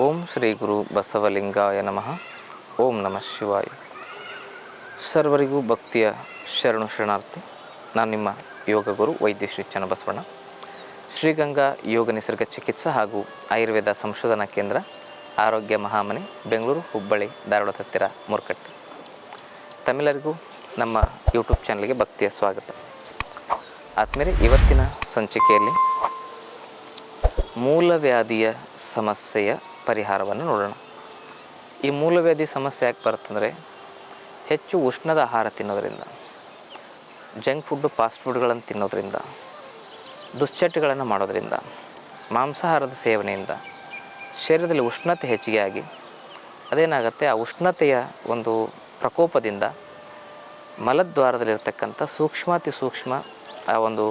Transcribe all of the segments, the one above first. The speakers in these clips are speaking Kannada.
ಓಂ ಶ್ರೀ ಗುರು ಬಸವಲಿಂಗಾಯ ನಮಃ. ಓಂ ನಮಃ ಶಿವಾಯ. ಸರ್ವರಿಗೂ ಭಕ್ತಿಯ ಶರಣು ಶರಣಾರ್ಥಿ, ನಾನು ನಿಮ್ಮ ಯೋಗ ಗುರು ವೈದ್ಯ ಶ್ರೀ ಚನ್ನಬಸವಣ್ಣ. ಶ್ರೀಗಂಗಾ ಯೋಗ ನಿಸರ್ಗ ಚಿಕಿತ್ಸಾ ಹಾಗೂ ಆಯುರ್ವೇದ ಸಂಶೋಧನಾ ಕೇಂದ್ರ, ಆರೋಗ್ಯ ಮಹಾಮನೆ, ಬೆಂಗಳೂರು, ಹುಬ್ಬಳ್ಳಿ, ಧಾರವಾಡ ಹತ್ತಿರ ಮುರ್ಕಟ್ಟು ತಮಿಳರಿಗೂ ನಮ್ಮ ಯೂಟ್ಯೂಬ್ ಚಾನಲ್ಗೆ ಭಕ್ತಿಯ ಸ್ವಾಗತ. ಆದಮೇಲೆ ಇವತ್ತಿನ ಸಂಚಿಕೆಯಲ್ಲಿ ಮೂಲವ್ಯಾಧಿಯ ಸಮಸ್ಯೆಯ ಪರಿಹಾರವನ್ನು ನೋಡೋಣ. ಈ ಮೂಲವ್ಯಾಧಿ ಸಮಸ್ಯೆ ಯಾಕೆ ಬರುತ್ತಂದರೆ, ಹೆಚ್ಚು ಉಷ್ಣದ ಆಹಾರ ತಿನ್ನೋದರಿಂದ, ಜಂಕ್ ಫುಡ್ಡು ಫಾಸ್ಟ್ ಫುಡ್ಗಳನ್ನು ತಿನ್ನೋದರಿಂದ, ದುಶ್ಚಟಗಳನ್ನು ಮಾಡೋದರಿಂದ, ಮಾಂಸಾಹಾರದ ಸೇವನೆಯಿಂದ ಶರೀರದಲ್ಲಿ ಉಷ್ಣತೆ ಹೆಚ್ಚಿಗೆ ಆಗಿ ಅದೇನಾಗುತ್ತೆ, ಆ ಉಷ್ಣತೆಯ ಒಂದು ಪ್ರಕೋಪದಿಂದ ಮಲದ್ವಾರದಲ್ಲಿರ್ತಕ್ಕಂಥ ಸೂಕ್ಷ್ಮಾತಿ ಸೂಕ್ಷ್ಮ ಆ ಒಂದು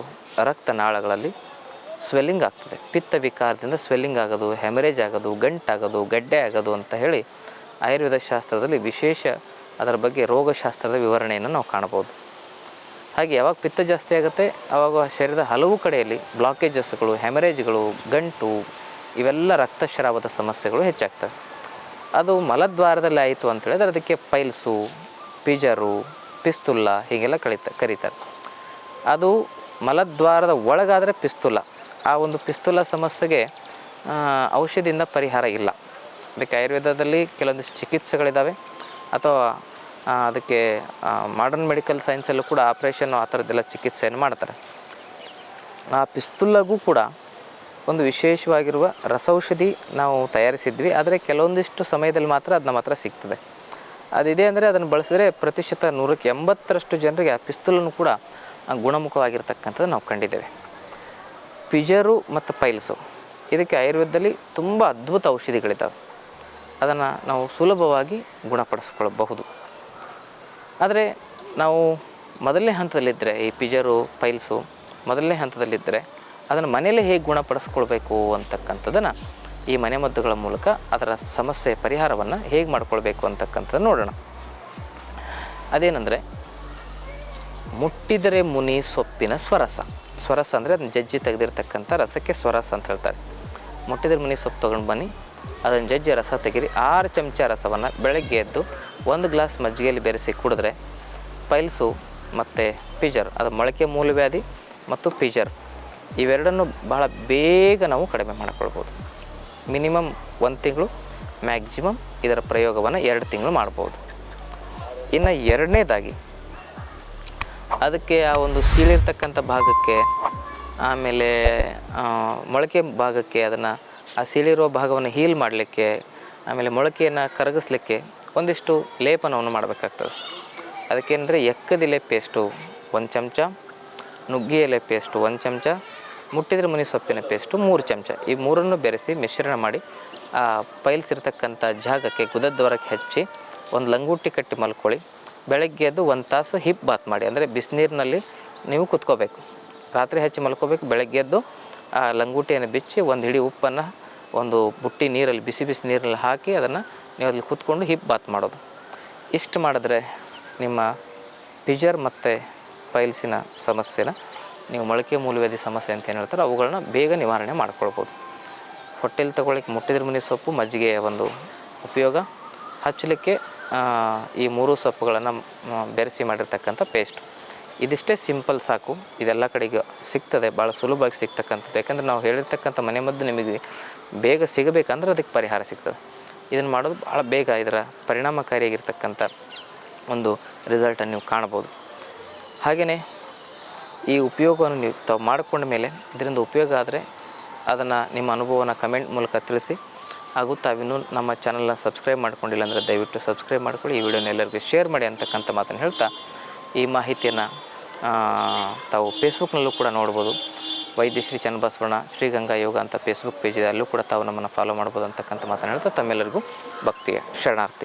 ರಕ್ತನಾಳಗಳಲ್ಲಿ ಸ್ವೆಲ್ಲಿಂಗ್ ಆಗ್ತದೆ. ಪಿತ್ತ ವಿಕಾರದಿಂದ ಸ್ವೆಲ್ಲಿಂಗ್ ಆಗೋದು, ಹೆಮರೇಜ್ ಆಗೋದು, ಗಂಟಾಗೋದು, ಗಡ್ಡೆ ಆಗೋದು ಅಂತ ಹೇಳಿ ಆಯುರ್ವೇದ ಶಾಸ್ತ್ರದಲ್ಲಿ ವಿಶೇಷ ಅದರ ಬಗ್ಗೆ ರೋಗಶಾಸ್ತ್ರದ ವಿವರಣೆಯನ್ನು ನಾವು ಕಾಣ್ಬೋದು ಹಾಗೆ ಯಾವಾಗ ಪಿತ್ತ ಜಾಸ್ತಿ ಆಗುತ್ತೆ ಆವಾಗ ಶರೀರದ ಹಲವು ಕಡೆಯಲ್ಲಿ ಬ್ಲಾಕೇಜಸ್ಗಳು ಹೆಮರೇಜ್ಗಳು, ಗಂಟು ಇವೆಲ್ಲ ರಕ್ತಸ್ರಾವದ ಸಮಸ್ಯೆಗಳು ಹೆಚ್ಚಾಗ್ತವೆ. ಅದು ಮಲದ್ವಾರದಲ್ಲಿ ಆಯಿತು ಅಂತ ಹೇಳಿದ್ರೆ ಅದಕ್ಕೆ ಪೈಲ್ಸು, ಪಿಜರು, ಪಿಸ್ತುಲ್ಲ ಹೀಗೆಲ್ಲ ಕಳೀತ ಕರೀತಾರೆ. ಅದು ಮಲದ್ವಾರದ ಒಳಗಾದರೆ ಪಿಸ್ತುಲ ಆ ಒಂದು ಪಿಸ್ತುಲ ಸಮಸ್ಯೆಗೆ ಔಷಧಿಯಿಂದ ಪರಿಹಾರ ಇಲ್ಲ. ಅದಕ್ಕೆ ಆಯುರ್ವೇದದಲ್ಲಿ ಕೆಲವೊಂದಿಷ್ಟು ಚಿಕಿತ್ಸೆಗಳಿದ್ದಾವೆ ಅಥವಾ ಅದಕ್ಕೆ ಮಾಡರ್ನ್ ಮೆಡಿಕಲ್ ಸೈನ್ಸಲ್ಲೂ ಕೂಡ ಆಪ್ರೇಷನ್ ಆ ಥರದ್ದೆಲ್ಲ ಚಿಕಿತ್ಸೆಯನ್ನು ಮಾಡ್ತಾರೆ. ಆ ಪಿಸ್ತುಲ್ಲಗೂ ಕೂಡ ಒಂದು ವಿಶೇಷವಾಗಿರುವ ರಸೌಷಧಿ ನಾವು ತಯಾರಿಸಿದ್ವಿ. ಆದರೆ ಕೆಲವೊಂದಿಷ್ಟು ಸಮಯದಲ್ಲಿ ಮಾತ್ರ ಅದು ನಮ್ಮ ಹತ್ರ ಸಿಗ್ತದೆ. ಅದಿದೆ ಅಂದರೆ ಅದನ್ನು ಬಳಸಿದರೆ ಪ್ರತಿಶತ ನೂರಕ್ಕೆ ಎಂಬತ್ತರಷ್ಟು ಜನರಿಗೆ ಆ ಪಿಸ್ತೂಲನ್ನು ಕೂಡ ಗುಣಮುಖವಾಗಿರ್ತಕ್ಕಂಥದ್ದು ನಾವು ಕಂಡಿದ್ದೇವೆ. ಪಿಜರು ಮತ್ತು ಪೈಲ್ಸು. ಇದಕ್ಕೆ ಆಯುರ್ವೇದದಲ್ಲಿ ತುಂಬ ಅದ್ಭುತ ಔಷಧಿಗಳಿದ್ದಾವೆ. ಅದನ್ನು ನಾವು ಸುಲಭವಾಗಿ ಗುಣಪಡಿಸ್ಕೊಳ್ಬಹುದು. ಆದರೆ ನಾವು ಮೊದಲನೇ ಹಂತದಲ್ಲಿದ್ದರೆ ಈ ಪಿಜರು, ಪೈಲ್ಸು ಮೊದಲನೇ ಹಂತದಲ್ಲಿದ್ದರೆ ಅದನ್ನು ಮನೆಯಲ್ಲೇ ಹೇಗೆ ಗುಣಪಡಿಸ್ಕೊಳ್ಬೇಕು ಅಂತಕ್ಕಂಥದ್ದನ್ನು ಈ ಮನೆಮದ್ದುಗಳ ಮೂಲಕ ಅದರ ಸಮಸ್ಯೆ ಪರಿಹಾರವನ್ನು ಹೇಗೆ ಮಾಡ್ಕೊಳ್ಬೇಕು ಅಂತಕ್ಕಂಥದ್ದು ನೋಡೋಣ. ಅದೇನೆಂದರೆ ಮುಟ್ಟಿದರೆ ಮುನಿ ಸೊಪ್ಪಿನ ಸ್ವರಸ. ಸ್ವರಸ ಅಂದರೆ ಅದನ್ನು ಜಜ್ಜಿ ತೆಗೆದಿರ್ತಕ್ಕಂಥ ರಸಕ್ಕೆ ಸ್ವರಸ ಅಂತ ಹೇಳ್ತಾರೆ. ಮುಟ್ಟಿದರೆ ಮುನಿ ಸೊಪ್ಪು ತೊಗೊಂಡು ಬನ್ನಿ. ಅದನ್ನು ಜಜ್ಜಿ ರಸ ತೆಗೀರಿ. ಆರು ಚಮಚ ರಸವನ್ನು ಬೆಳಗ್ಗೆ ಎದ್ದು ಒಂದು ಗ್ಲಾಸ್ ಮಜ್ಜಿಗೆಯಲ್ಲಿ ಬೆರೆಸಿ ಕುಡಿದ್ರೆ ಪೈಲ್ಸು ಮತ್ತು ಪಿಜರ್, ಅದು ಮೊಳಕೆ ಮೂಲವ್ಯಾಧಿ ಮತ್ತು ಪಿಜರ್ ಇವೆರಡನ್ನು ಬಹಳ ಬೇಗ ನಾವು ಕಡಿಮೆ ಮಾಡಿಕೊಳ್ಬೋದು. ಮಿನಿಮಮ್ ಒಂದು ತಿಂಗಳು, ಮ್ಯಾಕ್ಸಿಮಮ್ ಇದರ ಪ್ರಯೋಗವನ್ನು ಎರಡು ತಿಂಗಳು ಮಾಡ್ಬೋದು. ಇನ್ನು ಎರಡನೇದಾಗಿ ಅದಕ್ಕೆ ಆ ಒಂದು ಸೀಳಿರ್ತಕ್ಕಂಥ ಭಾಗಕ್ಕೆ, ಆಮೇಲೆ ಮೊಳಕೆ ಭಾಗಕ್ಕೆ ಅದನ್ನು ಆ ಸೀಳಿರೋ ಭಾಗವನ್ನು ಹೀಲ್ ಮಾಡಲಿಕ್ಕೆ, ಆಮೇಲೆ ಮೊಳಕೆಯನ್ನು ಕರಗಿಸ್ಲಿಕ್ಕೆ ಒಂದಿಷ್ಟು ಲೇಪನವನ್ನು ಮಾಡಬೇಕಾಗ್ತದೆ. ಅದಕ್ಕೇನೆಂದರೆ ಎಕ್ಕದಿಲೆ ಪೇಸ್ಟು ಒಂದು ಚಮಚ, ನುಗ್ಗೆ ಎಲೆ ಪೇಸ್ಟು ಒಂದು ಚಮಚ, ಮುಟ್ಟಿದ್ರೆ ಮುನಿ ಸೊಪ್ಪಿನ ಪೇಸ್ಟು ಮೂರು ಚಮಚ. ಈ ಮೂರನ್ನು ಬೆರೆಸಿ ಮಿಶ್ರಣ ಮಾಡಿ, ಆ ಪೈಲ್ಸಿರ್ತಕ್ಕಂಥ ಜಾಗಕ್ಕೆ, ಗುದದ್ವಾರಕ್ಕೆ ಹಚ್ಚಿ, ಒಂದು ಲಂಗೂಟಿ ಕಟ್ಟಿ ಮಲ್ಕೊಳ್ಳಿ. ಬೆಳಗ್ಗೆ ಎದ್ದು ಒಂದು ತಾಸು ಹಿಪ್ ಬಾತ್ ಮಾಡಿ, ಅಂದರೆ ಬಿಸಿನೀರಿನಲ್ಲಿ ನೀವು ಕುತ್ಕೋಬೇಕು. ರಾತ್ರಿ ಹಚ್ಚಿ ಮಲ್ಕೋಬೇಕು, ಬೆಳಗ್ಗೆ ಎದ್ದು ಆ ಲಂಗೂಟಿಯನ್ನು ಬಿಚ್ಚಿ ಒಂದು ಹಿಡಿ ಉಪ್ಪನ್ನು, ಒಂದು ಬುಟ್ಟಿ ನೀರಲ್ಲಿ, ಬಿಸಿ ಬಿಸಿ ನೀರಲ್ಲಿ ಹಾಕಿ ಅದನ್ನು ನೀವು ಅಲ್ಲಿ ಕೂತ್ಕೊಂಡು ಹಿಪ್ ಬಾತ್ ಮಾಡೋದು. ಇಷ್ಟು ಮಾಡಿದ್ರೆ ನಿಮ್ಮ ಪಿಜರ್ ಮತ್ತು ಪೈಲ್ಸಿನ ಸಮಸ್ಯೆನ ನೀವು ಮೊಳಕೆ ಮೂಲವ್ಯಾಧಿ ಸಮಸ್ಯೆ ಅಂತ ಏನು ಹೇಳ್ತಾರೆ ಅವುಗಳನ್ನ ಬೇಗ ನಿವಾರಣೆ ಮಾಡ್ಕೊಳ್ಬೋದು. ಹೊಟ್ಟೆಲಿ ತಗೊಳ್ಳಿಕ್ಕೆ ಮುಟ್ಟಿದ್ರ ಮನೆ ಸೊಪ್ಪು, ಮಜ್ಜಿಗೆಯ ಒಂದು ಉಪಯೋಗ. ಹಚ್ಚಲಿಕ್ಕೆ ಈ ಮೂರು ಸೊಪ್ಪುಗಳನ್ನು ಬೆರೆಸಿ ಮಾಡಿರ್ತಕ್ಕಂಥ ಪೇಸ್ಟ್ ಇದಿಷ್ಟೇ ಸಿಂಪಲ್ ಸಾಕು. ಇದೆಲ್ಲ ಕಡೆಗೆ ಸಿಗ್ತದೆ ಭಾಳ ಸುಲಭವಾಗಿ ಸಿಗ್ತಕ್ಕಂಥದ್ದು. ಯಾಕಂದರೆ ನಾವು ಹೇಳಿರ್ತಕ್ಕಂಥ ಮನೆ ಮದ್ದು ನಿಮಗೆ ಬೇಗ ಸಿಗಬೇಕಂದ್ರೆ ಅದಕ್ಕೆ ಪರಿಹಾರ ಸಿಗ್ತದೆ. ಇದನ್ನು ಮಾಡೋದು ಭಾಳ ಬೇಗ, ಇದರ ಪರಿಣಾಮಕಾರಿಯಾಗಿರ್ತಕ್ಕಂಥ ಒಂದು ರಿಸಲ್ಟನ್ನು ನೀವು ಕಾಣ್ಬೋದು ಹಾಗೆಯೇ ಈ ಉಪಯೋಗವನ್ನು ನೀವು ತಾವು ಮಾಡಿಕೊಂಡ ಮೇಲೆ, ಇದರಿಂದ ಉಪಯೋಗ ಆದರೆ ಅದನ್ನು ನಿಮ್ಮ ಅನುಭವನ ಕಮೆಂಟ್ ಮೂಲಕ ತಿಳಿಸಿ. ಹಾಗೂ ತಾವಿನ್ನೂ ನಮ್ಮ ಚಾನಲ್ನ ಸಬ್ಸ್ಕ್ರೈಬ್ ಮಾಡ್ಕೊಂಡಿಲ್ಲ ಅಂದರೆ ದಯವಿಟ್ಟು ಸಬ್ಸ್ಕ್ರೈಬ್ ಮಾಡ್ಕೊಳ್ಳಿ. ಈ ವಿಡಿಯೋನ ಎಲ್ಲರಿಗೂ ಶೇರ್ ಮಾಡಿ ಅಂತಕ್ಕಂಥ ಮಾತನ್ನು ಹೇಳ್ತಾ, ಈ ಮಾಹಿತಿಯನ್ನು ತಾವು ಫೇಸ್ಬುಕ್ನಲ್ಲೂ ಕೂಡ ನೋಡ್ಬೋದು. ವೈದ್ಯ ಶ್ರೀ ಚನ್ನಬಸವಣ್ಣ, ಶ್ರೀಗಂಗಾ ಯೋಗ ಅಂತ ಫೇಸ್ಬುಕ್ ಪೇಜ್ ಇದೆ. ಅಲ್ಲೂ ಕೂಡ ತಾವು ನಮ್ಮನ್ನು ಫಾಲೋ ಮಾಡ್ಬೋದು ಅಂತಕ್ಕಂಥ ಮಾತನ್ನು ಹೇಳ್ತಾ, ತಮ್ಮೆಲ್ಲರಿಗೂ ಭಕ್ತಿಯ ಶರಣಾರ್ಥಿ.